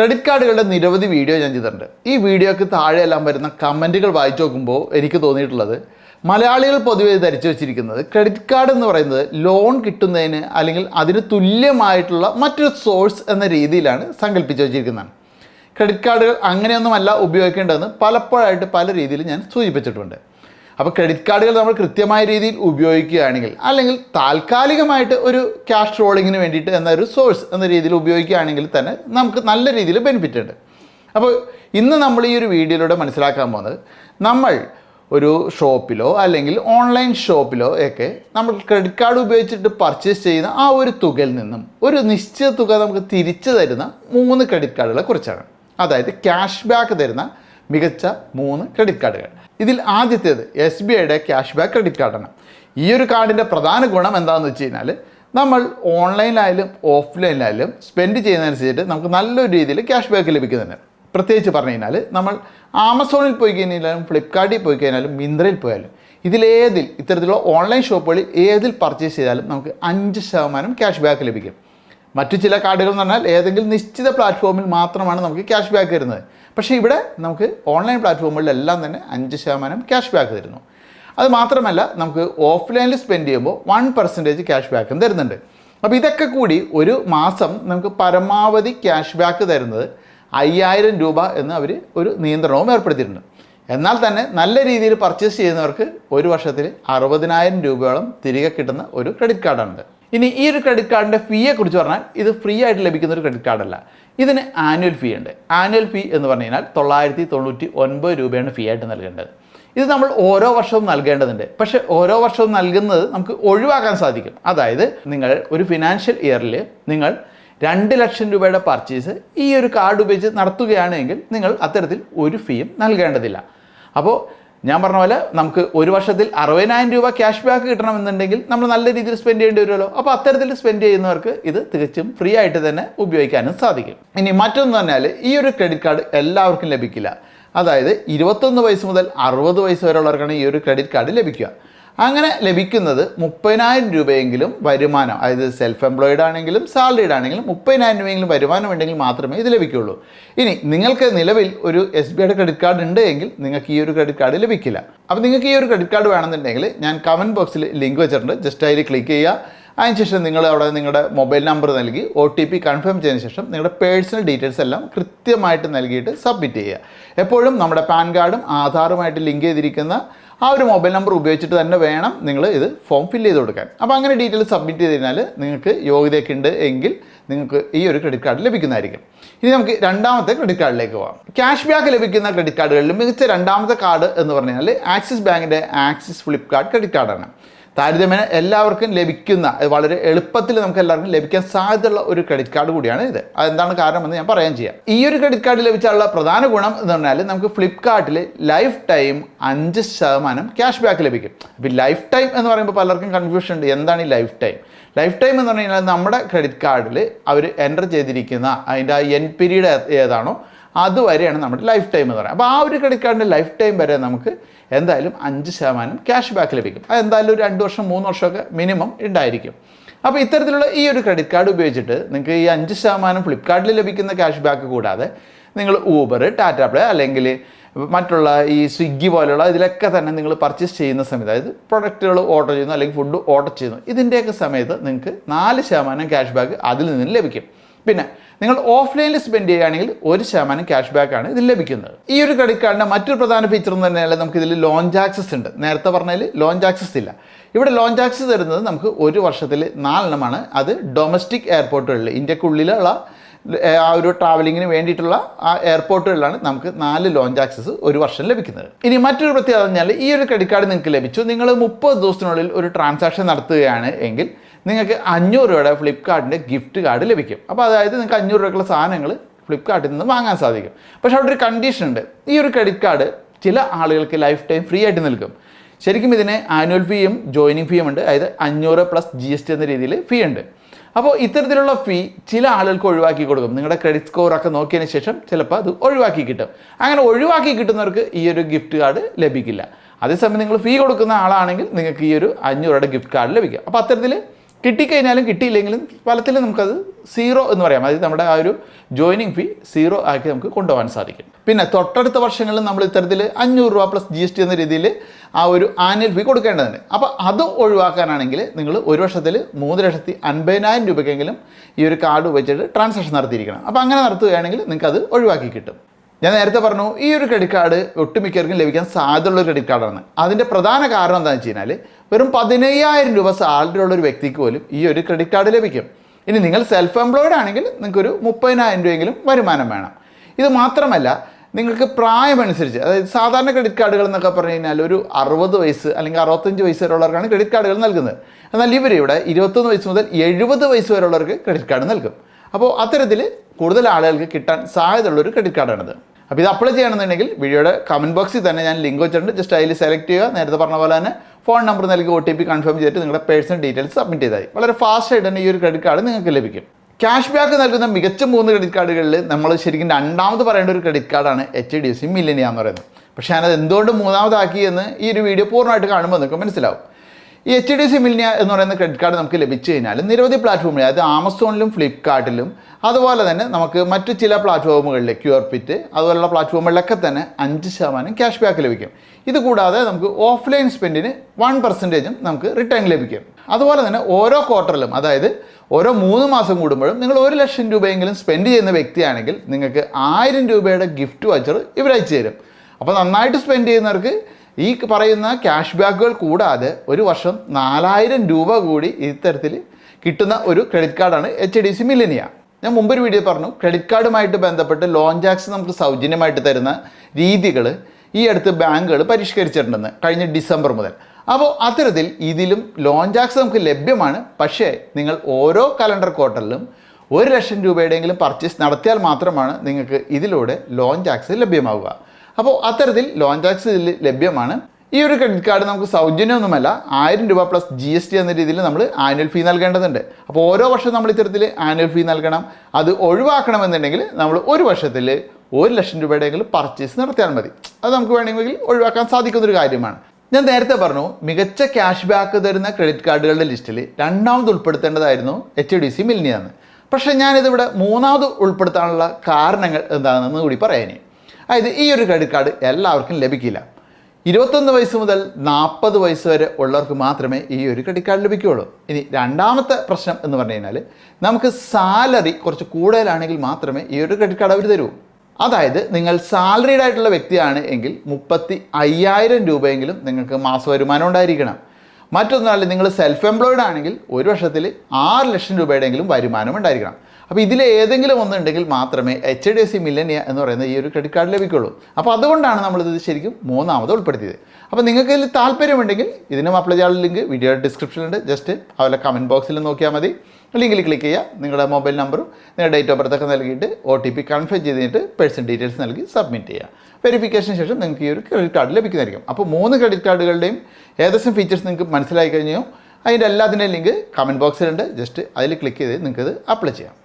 Credit കാർഡുകളുടെ നിരവധി video ഞാൻ ചെയ്തിട്ടുണ്ട്. ഈ വീഡിയോക്ക് താഴെയെല്ലാം വരുന്ന കമന്റുകൾ വായിച്ചു നോക്കുമ്പോൾ എനിക്ക് തോന്നിയിട്ടുള്ളത് മലയാളികൾ പൊതുവെ ധരിച്ചു വെച്ചിരിക്കുന്നത് ക്രെഡിറ്റ് കാർഡ് എന്ന് പറയുന്നത് ലോൺ കിട്ടുന്നതിന് അല്ലെങ്കിൽ അതിന് തുല്യമായിട്ടുള്ള മറ്റൊരു സോഴ്സ് എന്ന രീതിയിലാണ് സങ്കല്പിച്ചു വെച്ചിരിക്കുന്നതാണ്. ക്രെഡിറ്റ് കാർഡുകൾ അങ്ങനെയൊന്നുമല്ല ഉപയോഗിക്കേണ്ടതെന്ന് പലപ്പോഴായിട്ട് പല രീതിയിൽ ഞാൻ സൂചിപ്പിച്ചിട്ടുണ്ട് അപ്പോൾ ക്രെഡിറ്റ് കാർഡുകൾ നമ്മൾ കൃത്യമായ രീതിയിൽ ഉപയോഗിക്കുകയാണെങ്കിൽ അല്ലെങ്കിൽ താൽക്കാലികമായിട്ട് ഒരു ക്യാഷ് റോളിങ്ങിന് വേണ്ടിയിട്ട് എന്നൊരു സോഴ്സ് എന്ന രീതിയിൽ ഉപയോഗിക്കുകയാണെങ്കിൽ തന്നെ നമുക്ക് നല്ല രീതിയിൽ ബെനിഫിറ്റ് ഉണ്ട്. അപ്പോൾ ഇന്ന് നമ്മൾ ഈ ഒരു വീഡിയോയിലൂടെ മനസ്സിലാക്കാൻ പോകുന്നത് നമ്മൾ ഒരു ഷോപ്പിലോ അല്ലെങ്കിൽ ഓൺലൈൻ ഷോപ്പിലോ ഒക്കെ നമ്മൾ ക്രെഡിറ്റ് കാർഡ് ഉപയോഗിച്ചിട്ട് പർച്ചേസ് ചെയ്യുന്ന ആ ഒരു തുകയിൽ നിന്നും ഒരു നിശ്ചിത തുക നമുക്ക് തിരിച്ചു തരുന്ന മൂന്ന് ക്രെഡിറ്റ് കാർഡുകളെ കുറിച്ചാണ്. അതായത് ക്യാഷ് ബാക്ക് തരുന്ന മികച്ച മൂന്ന് ക്രെഡിറ്റ് കാർഡുകൾ ഇതിൽ ആദ്യത്തേത് എസ് ബി ഐയുടെ ക്യാഷ് ബാക്ക് ക്രെഡിറ്റ് കാർഡാണ് ഈ ഒരു കാർഡിന്റെ പ്രധാന ഗുണം എന്താണെന്ന് വെച്ച് കഴിഞ്ഞാൽ നമ്മൾ ഓൺലൈനായാലും ഓഫ്ലൈനായാലും സ്പെൻഡ് ചെയ്യുന്നതനുസരിച്ചിട്ട് നമുക്ക് നല്ലൊരു രീതിയിൽ ക്യാഷ് ബാക്ക് ലഭിക്കുന്നുണ്ട്. പ്രത്യേകിച്ച് പറഞ്ഞു കഴിഞ്ഞാൽ നമ്മൾ ആമസോണിൽ പോയി കഴിഞ്ഞാലും ഫ്ലിപ്കാർട്ടിൽ പോയി കഴിഞ്ഞാലും മിന്ത്രയിൽ പോയാലും ഇതിലേതിൽ ഇത്തരത്തിലുള്ള ഓൺലൈൻ ഷോപ്പുകളിൽ ഏതിൽ പർച്ചേസ് ചെയ്താലും നമുക്ക് അഞ്ച് ശതമാനം ക്യാഷ് ബാക്ക് ലഭിക്കും. മറ്റു ചില കാർഡുകൾ എന്ന് പറഞ്ഞാൽ ഏതെങ്കിലും നിശ്ചിത പ്ലാറ്റ്ഫോമിൽ മാത്രമാണ് നമുക്ക് ക്യാഷ് ബാക്ക് തരുന്നത് പക്ഷേ ഇവിടെ നമുക്ക് ഓൺലൈൻ പ്ലാറ്റ്ഫോമുകളിലെല്ലാം തന്നെ അഞ്ച് ശതമാനം ക്യാഷ് ബാക്ക് തരുന്നു. അത് മാത്രമല്ല നമുക്ക് ഓഫ്ലൈനിൽ സ്പെൻഡ് ചെയ്യുമ്പോൾ വൺ പെർസെന്റേജ് ക്യാഷ് ബാക്കും തരുന്നുണ്ട്. അപ്പോൾ ഇതൊക്കെ കൂടി ഒരു മാസം നമുക്ക് പരമാവധി ക്യാഷ് ബാക്ക് തരുന്നത് അയ്യായിരം രൂപ എന്ന് അവർ ഒരു നിയന്ത്രണവും ഏർപ്പെടുത്തിയിട്ടുണ്ട്. എന്നാൽ തന്നെ നല്ല രീതിയിൽ പർച്ചേസ് ചെയ്യുന്നവർക്ക് ഒരു വർഷത്തിൽ അറുപതിനായിരം രൂപയോളം തിരികെ കിട്ടുന്ന ഒരു ക്രെഡിറ്റ് കാർഡാണിത് ഇനി ഈ ഒരു ക്രെഡിറ്റ് കാർഡിന്റെ ഫീയെ കുറിച്ച് പറഞ്ഞാൽ ഇത് ഫ്രീ ആയിട്ട് ലഭിക്കുന്ന ഒരു ക്രെഡിറ്റ് കാർഡല്ല ഇതിന് ആനുവൽ ഫീ ഉണ്ട്. ആനുവൽ ഫീ എന്ന് പറഞ്ഞു കഴിഞ്ഞാൽ തൊള്ളായിരത്തി തൊണ്ണൂറ്റി ഒൻപത് രൂപയാണ് ഫീ ആയിട്ട് നൽകേണ്ടത്. ഇത് നമ്മൾ ഓരോ വർഷവും നൽകേണ്ടതുണ്ട്. പക്ഷേ ഓരോ വർഷവും നൽകുന്നത് നമുക്ക് ഒഴിവാക്കാൻ സാധിക്കും. അതായത് നിങ്ങൾ ഒരു ഫിനാൻഷ്യൽ ഇയറിൽ നിങ്ങൾ രണ്ട് ലക്ഷം രൂപയുടെ പർച്ചേസ് ഈ ഒരു കാർഡ് ഉപയോഗിച്ച് നടത്തുകയാണെങ്കിൽ നിങ്ങൾ അത്തരത്തിൽ ഒരു ഫീയും നൽകേണ്ടതില്ല. അപ്പോൾ ഞാൻ പറഞ്ഞ പോലെ നമുക്ക് ഒരു വർഷത്തിൽ അറുപതിനായിരം രൂപ ക്യാഷ് ബാക്ക് കിട്ടണമെന്നുണ്ടെങ്കിൽ നമ്മൾ നല്ല രീതിയിൽ സ്പെൻഡ് ചെയ്യേണ്ടി വരുമല്ലോ. അപ്പോൾ അത്തരത്തിൽ സ്പെൻഡ് ചെയ്യുന്നവർക്ക് ഇത് തികച്ചും ഫ്രീ ആയിട്ട് തന്നെ ഉപയോഗിക്കാനും സാധിക്കും. ഇനി മറ്റൊന്ന് പറഞ്ഞാൽ ഈ ഒരു ക്രെഡിറ്റ് കാർഡ് എല്ലാവർക്കും ലഭിക്കില്ല. അതായത് ഇരുപത്തൊന്ന് വയസ്സ് മുതൽ അറുപത് വയസ്സ് വരെയുള്ളവർക്കാണ് ഈ ഒരു ക്രെഡിറ്റ് കാർഡ് ലഭിക്കുക. അങ്ങനെ ലഭിക്കുന്നത് മുപ്പതിനായിരം രൂപയെങ്കിലും വരുമാനം. അതായത് സെൽഫ് എംപ്ലോയിഡ് ആണെങ്കിലും സാലറിഡ് ആണെങ്കിലും മുപ്പതിനായിരം രൂപയെങ്കിലും വരുമാനം ഉണ്ടെങ്കിൽ മാത്രമേ ഇത് ലഭിക്കുകയുള്ളൂ ഇനി നിങ്ങൾക്ക് നിലവിൽ ഒരു എസ് ബി ഐയുടെ ക്രെഡിറ്റ് കാർഡ് ഉണ്ട് എങ്കിൽ നിങ്ങൾക്ക് ഈ ഒരു ക്രെഡിറ്റ് കാർഡ് ലഭിക്കില്ല. അപ്പോൾ നിങ്ങൾക്ക് ഈ ഒരു ക്രെഡിറ്റ് കാർഡ് വേണമെന്നുണ്ടെങ്കിൽ ഞാൻ കമന്റ് ബോക്സിൽ ലിങ്ക് വെച്ചിട്ടുണ്ട്. ജസ്റ്റ് അതിൽ ക്ലിക്ക് ചെയ്യുക. അതിനുശേഷം നിങ്ങൾ അവിടെ നിങ്ങളുടെ മൊബൈൽ നമ്പർ നൽകി. ഒ ടി പി കൺഫേം ചെയ്തതിന് ശേഷം നിങ്ങളുടെ പേഴ്സണൽ ഡീറ്റെയിൽസ് എല്ലാം കൃത്യമായിട്ട് നൽകിയിട്ട് സബ്മിറ്റ് ചെയ്യുക. എപ്പോഴും നമ്മുടെ പാൻ കാർഡും ആധാറുമായിട്ട് ലിങ്ക് ചെയ്തിരിക്കുന്ന ആ ഒരു മൊബൈൽ നമ്പർ ഉപയോഗിച്ചിട്ട് തന്നെ വേണം നിങ്ങൾ ഇത് ഫോം ഫില്ല് ചെയ്ത് കൊടുക്കാൻ. അപ്പോൾ അങ്ങനെ ഡീറ്റെയിൽസ് സബ്മിറ്റ് ചെയ്ത് കഴിഞ്ഞാൽ നിങ്ങൾക്ക് യോഗ്യതയൊക്കെ ഉണ്ട് എങ്കിൽ നിങ്ങൾക്ക് ഈ ഒരു ക്രെഡിറ്റ് കാർഡ് ലഭിക്കുന്നതായിരിക്കും. ഇനി നമുക്ക് രണ്ടാമത്തെ ക്രെഡിറ്റ് കാർഡിലേക്ക് പോകാം ക്യാഷ് ബാക്ക് ലഭിക്കുന്ന ക്രെഡിറ്റ് കാർഡുകളിൽ മികച്ച രണ്ടാമത്തെ കാർഡ് എന്ന് പറഞ്ഞാൽ ആക്സിസ് ബാങ്കിന്റെ ആക്സിസ് ഫ്ലിപ്കാർട്ട് ക്രെഡിറ്റ് കാർഡാണ് താരതമ്യേന എല്ലാവർക്കും ലഭിക്കുന്ന വളരെ എളുപ്പത്തിൽ നമുക്ക് എല്ലാവർക്കും ലഭിക്കാൻ സാധ്യതയുള്ള ഒരു ക്രെഡിറ്റ് കാർഡ് കൂടിയാണ് ഇത്. അതെന്താണ് കാരണം എന്ന് ഞാൻ പറയാൻ ചെയ്യാം. ഈ ഒരു ക്രെഡിറ്റ് കാർഡ് ലഭിച്ചാലുള്ള പ്രധാന ഗുണം എന്ന് പറഞ്ഞാൽ നമുക്ക് ഫ്ലിപ്കാർട്ടിൽ ലൈഫ് ടൈം അഞ്ച് ശതമാനം ക്യാഷ് ബാക്ക് ലഭിക്കും. അപ്പോൾ ലൈഫ് ടൈം എന്ന് പറയുമ്പോൾ പലർക്കും കൺഫ്യൂഷൻ ഉണ്ട്. എന്താണ് ഈ ലൈഫ് ടൈം ലൈഫ് ടൈം എന്ന് പറഞ്ഞു കഴിഞ്ഞാൽ നമ്മുടെ ക്രെഡിറ്റ് കാർഡിൽ അവർ എന്റർ ചെയ്തിരിക്കുന്ന അതിന്റെ ആ എൻ പീരീഡ് ഏതാണോ അതുവരെയാണ് നമ്മുടെ ലൈഫ് ടൈം എന്ന് പറയുന്നത്. അപ്പോൾ ആ ഒരു ക്രെഡിറ്റ് കാർഡിന്റെ ലൈഫ് ടൈം വരെ നമുക്ക് എന്തായാലും അഞ്ച് ശതമാനം ക്യാഷ് ബാക്ക് ലഭിക്കും. അത് എന്തായാലും ഒരു രണ്ട് വർഷം മൂന്ന് വർഷമൊക്കെ മിനിമം ഉണ്ടായിരിക്കും അപ്പോൾ ഇത്തരത്തിലുള്ള ഈ ഒരു ക്രെഡിറ്റ് കാർഡ് ഉപയോഗിച്ചിട്ട് നിങ്ങൾക്ക് ഈ അഞ്ച് ശതമാനം ഫ്ലിപ്കാർട്ടിൽ ലഭിക്കുന്ന ക്യാഷ് ബാക്ക് കൂടാതെ നിങ്ങൾ ഊബർ ടാറ്റ പ്ലേ അല്ലെങ്കിൽ മറ്റുള്ള ഈ സ്വിഗ്ഗി പോലെയുള്ള ഇതിലൊക്കെ തന്നെ നിങ്ങൾ പർച്ചേസ് ചെയ്യുന്ന സമയത്ത് അതായത് പ്രൊഡക്റ്റുകൾ ഓർഡർ ചെയ്യുന്നു അല്ലെങ്കിൽ ഫുഡ് ഓർഡർ ചെയ്യുന്നു ഇതിന്റെയൊക്കെ സമയത്ത് നിങ്ങൾക്ക് നാല് ശതമാനം ക്യാഷ് ബാക്ക് അതിൽ നിന്ന് ലഭിക്കും. പിന്നെ നിങ്ങൾ ഓഫ്ലൈനിൽ സ്പെൻഡ് ചെയ്യുകയാണെങ്കിൽ ഒരു ശതമാനം ക്യാഷ് ബാക്ക് ആണ് ഇതിൽ ലഭിക്കുന്നത്. ഈ ഒരു ക്രെഡിറ്റ് കാർഡിന്റെ മറ്റൊരു പ്രധാന ഫീച്ചർ എന്ന് പറഞ്ഞാൽ നമുക്ക് ഇതിൽ ലോഞ്ച് ആക്സസ് ഉണ്ട്. നേരത്തെ പറഞ്ഞതിൽ ലോഞ്ച് ആക്സസ് ഇല്ല. ഇവിടെ ലോഞ്ച് ആക്സസ് തരുന്നത് നമുക്ക് ഒരു വർഷത്തിൽ നാലെണ്ണമാണ്. അത് ഡൊമസ്റ്റിക് എയർപോർട്ടുകളിൽ ഇന്ത്യക്കുള്ളിലുള്ള ആ ഒരു ട്രാവലിങ്ങിന് വേണ്ടിയിട്ടുള്ള ആ എയർപോർട്ടുകളിലാണ് നമുക്ക് നാല് ലോഞ്ച് ആക്സസ് ഒരു വർഷം ലഭിക്കുന്നത്. ഇനി മറ്റൊരു പ്രത്യേകത പറഞ്ഞാൽ ഈ ഒരു ക്രെഡിറ്റ് കാർഡ് നിങ്ങൾക്ക് ലഭിച്ചു. നിങ്ങൾ മുപ്പത് ദിവസത്തിനുള്ളിൽ ഒരു ട്രാൻസാക്ഷൻ നടത്തുകയാണ് എങ്കിൽ നിങ്ങൾക്ക് അഞ്ഞൂറ് രൂപയുടെ ഫ്ലിപ്കാർട്ടിന്റെ ഗിഫ്റ്റ് കാർഡ് ലഭിക്കും. അപ്പോൾ അതായത് നിങ്ങൾക്ക് അഞ്ഞൂറ് രൂപയ്ക്കുള്ള സാധനങ്ങൾ ഫ്ലിപ്കാർട്ടിൽ നിന്ന് വാങ്ങാൻ സാധിക്കും. പക്ഷേ അവിടെ ഒരു കണ്ടീഷൻ ഉണ്ട്. ഈ ഒരു ക്രെഡിറ്റ് കാർഡ് ചില ആളുകൾക്ക് ലൈഫ് ടൈം ഫ്രീ ആയിട്ട് നൽകും. ശരിക്കും ഇതിന് ആനുവൽ ഫീയും ജോയിനിങ് ഫീയും ഉണ്ട്. അതായത് അഞ്ഞൂറ് പ്ലസ് ജി എസ് ടി എന്ന രീതിയിൽ ഫീ ഉണ്ട്. അപ്പോൾ ഇത്തരത്തിലുള്ള ഫീ ചില ആളുകൾക്ക് ഒഴിവാക്കി കൊടുക്കും. നിങ്ങളുടെ ക്രെഡിറ്റ് സ്കോർ ഒക്കെ നോക്കിയതിന് ശേഷം ചിലപ്പോൾ അത് ഒഴിവാക്കി കിട്ടും. അങ്ങനെ ഒഴിവാക്കി കിട്ടുന്നവർക്ക് ഈ ഒരു ഗിഫ്റ്റ് കാർഡ് ലഭിക്കില്ല. അതേസമയം നിങ്ങൾ ഫീ കൊടുക്കുന്ന ആളാണെങ്കിൽ നിങ്ങൾക്ക് ഈ ഒരു അഞ്ഞൂറ് രൂപയുടെ ഗിഫ്റ്റ് കാർഡ് ലഭിക്കും. അപ്പോൾ അത്തരത്തിൽ കിട്ടിക്കഴിഞ്ഞാലും കിട്ടിയില്ലെങ്കിലും ഫലത്തിൽ നമുക്കത് സീറോ എന്ന് പറയാം. അതായത് നമ്മുടെ ആ ഒരു ജോയിനിങ് ഫീ സീറോ ആക്കി നമുക്ക് കൊണ്ടുപോകാൻ സാധിക്കും. പിന്നെ തൊട്ടടുത്ത വർഷങ്ങളിൽ നമ്മൾ ഇത്തരത്തിൽ അഞ്ഞൂറ് രൂപ പ്ലസ് ജി എസ് ടി എന്ന രീതിയിൽ ആ ഒരു ആനുവൽ ഫീ കൊടുക്കേണ്ടതുണ്ട്. അപ്പോൾ അത് ഒഴിവാക്കാനാണെങ്കിൽ നിങ്ങൾ ഒരു വർഷത്തിൽ മൂന്ന് ലക്ഷത്തി അൻപതിനായിരം രൂപയ്ക്കെങ്കിലും ഈ ഒരു കാർഡ് ഉപയോഗിച്ചിട്ട് ട്രാൻസാക്ഷൻ നടത്തിയിരിക്കണം. അപ്പോൾ അങ്ങനെ നടത്തുകയാണെങ്കിൽ നിങ്ങൾക്ക് അത് ഒഴിവാക്കി കിട്ടും. ഞാൻ നേരത്തെ പറഞ്ഞു ഈ ഒരു ക്രെഡിറ്റ് കാർഡ് ഒട്ടുമിക്കവർക്കും ലഭിക്കാൻ സാധ്യതയുള്ള ക്രെഡിറ്റ് കാർഡാണ് അതിന്റെ പ്രധാന കാരണം എന്താണെന്ന് വെച്ച് കഴിഞ്ഞാൽ വെറും പതിനയ്യായിരം രൂപ സാലറി ഉള്ള ഒരു വ്യക്തിക്ക് പോലും ഈ ഒരു ക്രെഡിറ്റ് കാർഡ് ലഭിക്കും. ഇനി നിങ്ങൾ സെൽഫ് എംപ്ലോയിഡ് ആണെങ്കിൽ നിങ്ങൾക്കൊരു മുപ്പതിനായിരം രൂപയെങ്കിലും വരുമാനം വേണം. ഇത് മാത്രമല്ല നിങ്ങൾക്ക് പ്രായമനുസരിച്ച് അതായത് സാധാരണ ക്രെഡിറ്റ് കാർഡുകൾ എന്നൊക്കെ പറഞ്ഞു കഴിഞ്ഞാൽ ഒരു അറുപത് വയസ്സ് അല്ലെങ്കിൽ അറുപത്തഞ്ച് വയസ്സ് വരെയുള്ളവർക്കാണ് ക്രെഡിറ്റ് കാർഡുകൾ നൽകുന്നത്. എന്നാൽ ഇവർ ഇവിടെ ഇരുപത്തൊന്ന് വയസ്സ് മുതൽ എഴുപത് വയസ്സ് വരെയുള്ളവർക്ക് ക്രെഡിറ്റ് കാർഡ് നൽകും. അപ്പോൾ അത്തരത്തിൽ കൂടുതൽ ആളുകൾക്ക് കിട്ടാൻ സാധ്യതയുള്ളൊരു ക്രെഡിറ്റ് കാർഡാണിത് അപ്പോൾ ഇത് അപ്ലൈ ചെയ്യണമെന്നുണ്ടെങ്കിൽ വീഡിയോയുടെ കമന്റ് ബോക്സിൽ തന്നെ ഞാൻ ലിങ്ക് വെച്ചിട്ടുണ്ട്. ജസ്റ്റ് അതിൽ സെലക്ട് ചെയ്യുക. നേരത്തെ പറഞ്ഞ പോലെ തന്നെ ഫോൺ നമ്പർ നൽകി ഒ ടി പി കൺഫേം ചെയ്തിട്ട് നിങ്ങളുടെ പേഴ്സണൽ ഡീറ്റെയിൽസ് സബ്മിറ്റ് ചെയ്താൽ വളരെ ഫാസ്റ്റ് ആയിട്ട് തന്നെ ഈ ഒരു ക്രെഡിറ്റ് കാർഡ് നിങ്ങൾക്ക് ലഭിക്കും. ക്യാഷ് ബാക്ക് നൽകുന്ന മികച്ച മൂന്ന് ക്രെഡിറ്റ് കാർഡുകളിൽ നമ്മൾ ശരിക്കും രണ്ടാമത് പറയേണ്ട ഒരു ക്രെഡിറ്റ് കാർഡാണ് എച്ച് ഡി സി മില്ലിനിയ എന്ന് പറയുന്നത്. പക്ഷേ ഞാനത് എന്തുകൊണ്ട് മൂന്നാമതാക്കി എന്ന് ഈ ഒരു വീഡിയോ പൂർണമായിട്ട് കാണുമ്പോൾ നിങ്ങൾക്ക് മനസ്സിലാവും. ഈ എച്ച് ഡി സി മില്ലിയ എന്ന് പറയുന്ന ക്രെഡിറ്റ് കാർഡ് നമുക്ക് ലഭിച്ചു കഴിഞ്ഞാൽ നിരവധി പ്ലാറ്റ്ഫോമിൽ അതായത് ആമസോണിലും ഫ്ലിപ്കാർട്ടിലും അതുപോലെ തന്നെ നമുക്ക് മറ്റു ചില പ്ലാറ്റ്ഫോമുകളിൽ ആർ പിറ്റ് അതുപോലുള്ള പ്ലാറ്റ്ഫോമുകളിലൊക്കെ തന്നെ അഞ്ച് ശതമാനം ക്യാഷ് ബാക്ക് ലഭിക്കും. ഇത് കൂടാതെ നമുക്ക് ഓഫ്ലൈൻ സ്പെൻഡിന് വൺ പെർസെന്റേജും നമുക്ക് റിട്ടേൺ ലഭിക്കും. അതുപോലെ തന്നെ ഓരോ ക്വാർട്ടറിലും അതായത് ഓരോ മൂന്ന് മാസം കൂടുമ്പോഴും നിങ്ങൾ ഒരു ലക്ഷം രൂപയെങ്കിലും സ്പെൻഡ് ചെയ്യുന്ന വ്യക്തിയാണെങ്കിൽ നിങ്ങൾക്ക് ആയിരം രൂപയുടെ ഗിഫ്റ്റ് വച്ചർ ഇവർ അയച്ചു തരും അപ്പോൾ നന്നായിട്ട് സ്പെൻഡ് ചെയ്യുന്നവർക്ക് ഈ പറയുന്ന ക്യാഷ് ബാക്കുകൾ കൂടാതെ ഒരു വർഷം നാലായിരം രൂപ കൂടി ഇത്തരത്തിൽ കിട്ടുന്ന ഒരു ക്രെഡിറ്റ് കാർഡാണ് എച്ച് ഡി സി മില്ലിനിയ ഞാൻ മുമ്പൊരു വീഡിയോ പറഞ്ഞു ക്രെഡിറ്റ് കാർഡുമായിട്ട് ബന്ധപ്പെട്ട് ലോൺ ടാക്സ് നമുക്ക് സൗജന്യമായിട്ട് തരുന്ന രീതികൾ ഈ അടുത്ത് ബാങ്കുകൾ പരിഷ്കരിച്ചിട്ടുണ്ടെന്ന് കഴിഞ്ഞ ഡിസംബർ മുതൽ. അപ്പോൾ അത്തരത്തിൽ ഇതിലും ലോൺ ടാക്സ് നമുക്ക് ലഭ്യമാണ്. പക്ഷേ നിങ്ങൾ ഓരോ കലണ്ടർ ക്വാർട്ടറിലും ഒരു ലക്ഷം രൂപയുടെയെങ്കിലും പർച്ചേസ് നടത്തിയാൽ മാത്രമാണ് നിങ്ങൾക്ക് ഇതിലൂടെ ലോൺ ടാക്സ് ലഭ്യമാവുക. അപ്പോൾ അത്തരത്തിൽ ലോൺ ടാക്സ് ഇതിൽ ലഭ്യമാണ്. ഈ ഒരു ക്രെഡിറ്റ് കാർഡ് നമുക്ക് സൗജന്യമൊന്നുമല്ല ആയിരം രൂപ പ്ലസ് ജി എസ് ടി എന്ന രീതിയിൽ നമ്മൾ ആനുവൽ ഫീ നൽകേണ്ടതുണ്ട്. അപ്പോൾ ഓരോ വർഷം നമ്മൾ ഇത്തരത്തിൽ ആനുവൽ ഫീ നൽകണം. അത് ഒഴിവാക്കണമെന്നുണ്ടെങ്കിൽ നമ്മൾ ഒരു വർഷത്തിൽ ഒരു ലക്ഷം രൂപയുടെയെങ്കിലും പർച്ചേസ് നടത്തിയാൽ മതി. അത് നമുക്ക് വേണമെങ്കിൽ ഒഴിവാക്കാൻ സാധിക്കുന്ന ഒരു കാര്യമാണ്. ഞാൻ നേരത്തെ പറഞ്ഞു മികച്ച ക്യാഷ് ബാക്ക് തരുന്ന ക്രെഡിറ്റ് കാർഡുകളുടെ ലിസ്റ്റിൽ രണ്ടാമത് ഉൾപ്പെടുത്തേണ്ടതായിരുന്നു എച്ച് ഡി സി മിൽനിയാന്ന് പക്ഷേ ഞാനിതിവിടെ മൂന്നാമത് ഉൾപ്പെടുത്താനുള്ള കാരണങ്ങൾ എന്താണെന്ന് കൂടി പറയാനേ അതായത് ഈ ഒരു ക്രെഡിറ്റ് കാർഡ് എല്ലാവർക്കും ലഭിക്കില്ല. ഇരുപത്തൊന്ന് വയസ്സ് മുതൽ നാൽപ്പത് വയസ്സ് വരെ ഉള്ളവർക്ക് മാത്രമേ ഈ ഒരു ക്രെഡിറ്റ് കാർഡ് ലഭിക്കുകയുള്ളൂ ഇനി രണ്ടാമത്തെ പ്രശ്നം എന്ന് പറഞ്ഞു കഴിഞ്ഞാൽ നമുക്ക് സാലറി കുറച്ച് കൂടുതലാണെങ്കിൽ മാത്രമേ ഈ ഒരു ക്രെഡിറ്റ് കാർഡ് അവർ തരൂ. അതായത് നിങ്ങൾ സാലറീഡ് ആയിട്ടുള്ള വ്യക്തിയാണ് എങ്കിൽ മുപ്പത്തി അയ്യായിരം രൂപയെങ്കിലും നിങ്ങൾക്ക് മാസ വരുമാനം ഉണ്ടായിരിക്കണം. മറ്റൊന്നാൽ നിങ്ങൾ സെൽഫ് എംപ്ലോയിഡ് ആണെങ്കിൽ ഒരു വർഷത്തിൽ ആറ് ലക്ഷം രൂപയുടെയെങ്കിലും വരുമാനം ഉണ്ടായിരിക്കണം. അപ്പോൾ ഇതിൽ ഏതെങ്കിലും ഒന്നുണ്ടെങ്കിൽ മാത്രമേ എച്ച് ഡി സി മില്ലനിയ എന്ന് പറയുന്ന ഈ ഒരു ക്രെഡിറ്റ് കാർഡ് ലഭിക്കുള്ളൂ. അപ്പോൾ അതുകൊണ്ടാണ് നമ്മളിത് ശരിക്കും മൂന്നാമത് ഉൾപ്പെടുത്തിയത്. അപ്പോൾ നിങ്ങൾക്ക് ഇതിൽ താല്പര്യമുണ്ടെങ്കിൽ ഇതിനും അപ്ലൈ ചെയ്യാനുള്ള ലിങ്ക് വീഡിയോ ഡിസ്ക്രിപ്ഷനിലുണ്ട് ജസ്റ്റ് അതുപോലെ കമന്റ് ബോക്സിൽ നോക്കിയാൽ മതി. ലിങ്കിൽ ക്ലിക്ക് ചെയ്യുക. നിങ്ങളുടെ മൊബൈൽ നമ്പറും നിങ്ങളുടെ ഡേറ്റ് ഓഫ് ബർത്ത് ഒക്കെ നൽകിയിട്ട് ഒ ടി പി കൺഫേം ചെയ്തിട്ട് പേഴ്സൺ ഡീറ്റെയിൽസ് നൽകി സബ്മിറ്റ് ചെയ്യുക. വെരിഫിക്കേഷന് ശേഷം നിങ്ങൾക്ക് ഈ ഒരു ക്രെഡിറ്റ് കാർഡ് ലഭിക്കുന്നതായിരിക്കും. അപ്പോൾ മൂന്ന് ക്രെഡിറ്റ് കാർഡുകളുടെയും ഏകദേശം ഫീച്ചേഴ്സ് നിങ്ങൾക്ക് മനസ്സിലായി കഴിഞ്ഞോ. അതിന്റെ എല്ലാത്തിന്റെയും ലിങ്ക് കമന്റ് ബോക്സിലുണ്ട് ജസ്റ്റ് അതിൽ ക്ലിക്ക് ചെയ്ത് നിങ്ങൾക്കത് അപ്ലൈ ചെയ്യാം.